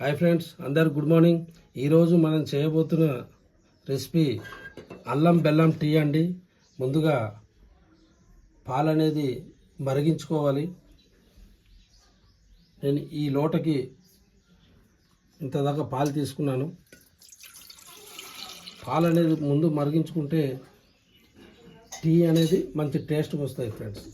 Hi friends అందరు good morning. ఈరోజు మనం చేయబోతున్న రెసిపీ అల్లం బెల్లం టీ అండి. ముందుగా పాలు అనేది మరిగించుకోవాలి. నేను ఈ లోటకి ఇంత దాకా పాలు తీసుకున్నాను. పాలు అనేది ముందు మరిగించుకుంటే టీ అనేది మంచి టేస్ట్ వస్తాయి ఫ్రెండ్స్.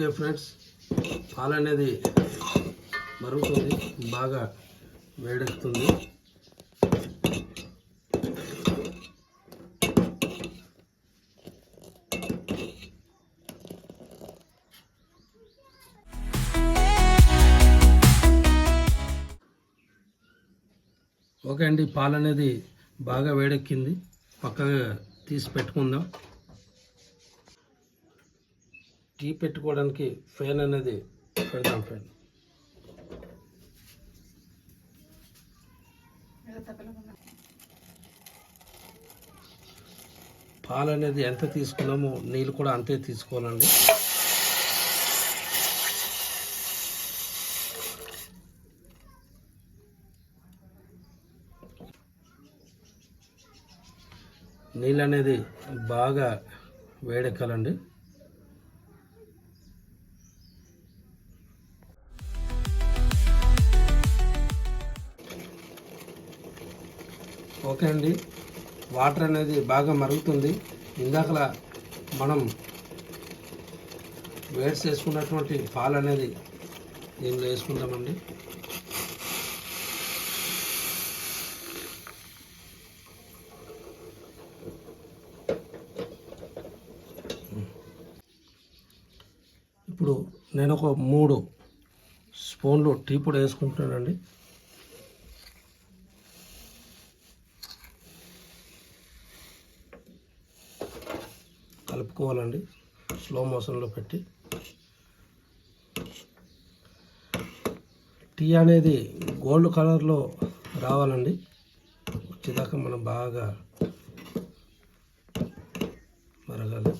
ఓకే ఫ్రెండ్స్ పాలు అనేది మరుగుతుంది బాగా వేడెక్కుతుంది. ఓకే అండి పాలు అనేది బాగా వేడెక్కింది. పక్కగా తీసి పెట్టుకుందాం. టీ పెట్టుకోవడానికి ఫ్యాన్ అనేది పెడతాం ఫ్యాన్. పాలు అనేది ఎంత తీసుకున్నామో నీళ్ళు కూడా అంతే తీసుకోవాలండి. నీళ్ళు అనేది బాగా వేడెక్కాలండి. ఓకే అండి. వాటర్ అనేది బాగా మరుగుతుంది. ఇందాకలా మనం వేడి చేసుకున్నటువంటి పాలు అనేది దీనిలో వేసుకుందామండి. ఇప్పుడు నేను ఒక మూడు స్పూన్లు టీ పొడి వేసుకుంటున్నానండి. కలుపుకోవాలండి. స్లో మోషన్లో పెట్టి. టీ అనేది గోల్డ్ కలర్లో రావాలండి. వచ్చేదాకా మనం బాగా మరగాలి.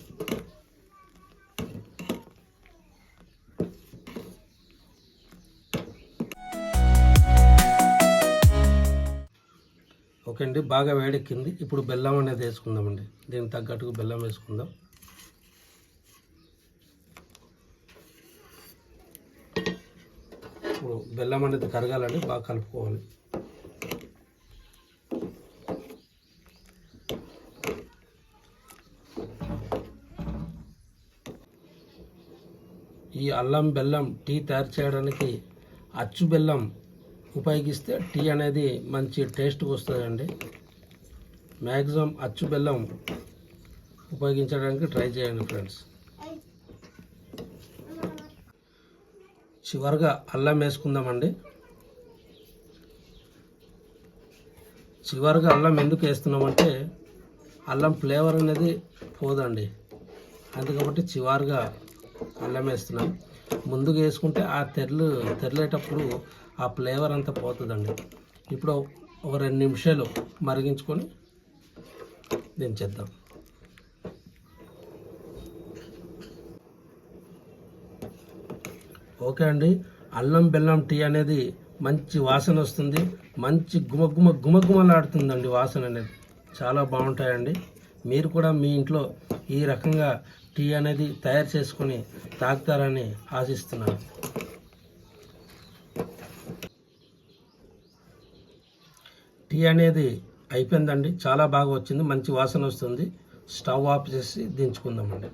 ఓకే అండి బాగా వేడెక్కింది. ఇప్పుడు బెల్లం అనేది వేసుకుందామండి. దీనికి తగ్గట్టుగా బెల్లం వేసుకుందాం. ఇప్పుడు బెల్లం అనేది కరగాలంటే బాగా కలుపుకోవాలి. ఈ అల్లం బెల్లం టీ తయారు చేయడానికి అచ్చు బెల్లం ఉపయోగిస్తే టీ అనేది మంచి టేస్ట్గా వస్తుందండి. మ్యాక్సిమం అచ్చు బెల్లం ఉపయోగించడానికి ట్రై చేయండి ఫ్రెండ్స్. చివరిగా అల్లం వేసుకుందామండి. చివరిగా అల్లం ఎందుకు వేస్తున్నామంటే అల్లం ఫ్లేవర్ అనేది పోదండి. అందుకబట్టి చివరిగా అల్లం వేస్తున్నాం. ముందుగా వేసుకుంటే ఆ తెరలు తెరలేటప్పుడు ఆ ఫ్లేవర్ అంతా పోతుందండి. ఇప్పుడు ఒక రెండు నిమిషాలు మరిగించుకొని దించేద్దాం. ఓకే అండి. అల్లం బెల్లం టీ అనేది మంచి వాసన వస్తుంది. మంచి గుమగుమ గుమగుమలాడుతుందండి వాసన అనేది. చాలా బాగుంటాయండి. మీరు కూడా మీ ఇంట్లో ఈ రకంగా టీ అనేది తయారు చేసుకొని తాగుతారని ఆశిస్తున్నాను. టీ అనేది అయిపోయిందండి. చాలా బాగా వచ్చింది. మంచి వాసన వస్తుంది. స్టవ్ ఆఫ్ చేసి దించుకుందామండి.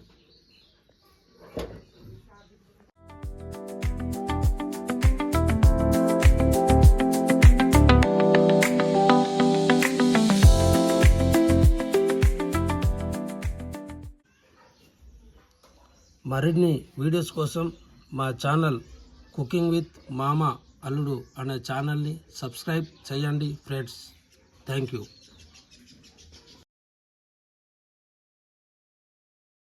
మరిన్ని వీడియోస్ కోసం మా ఛానల్ కుకింగ్ విత్ మామ అల్లుడు అనే ఛానల్ని సబ్స్క్రైబ్ చేయండి ఫ్రెండ్స్. Thank you.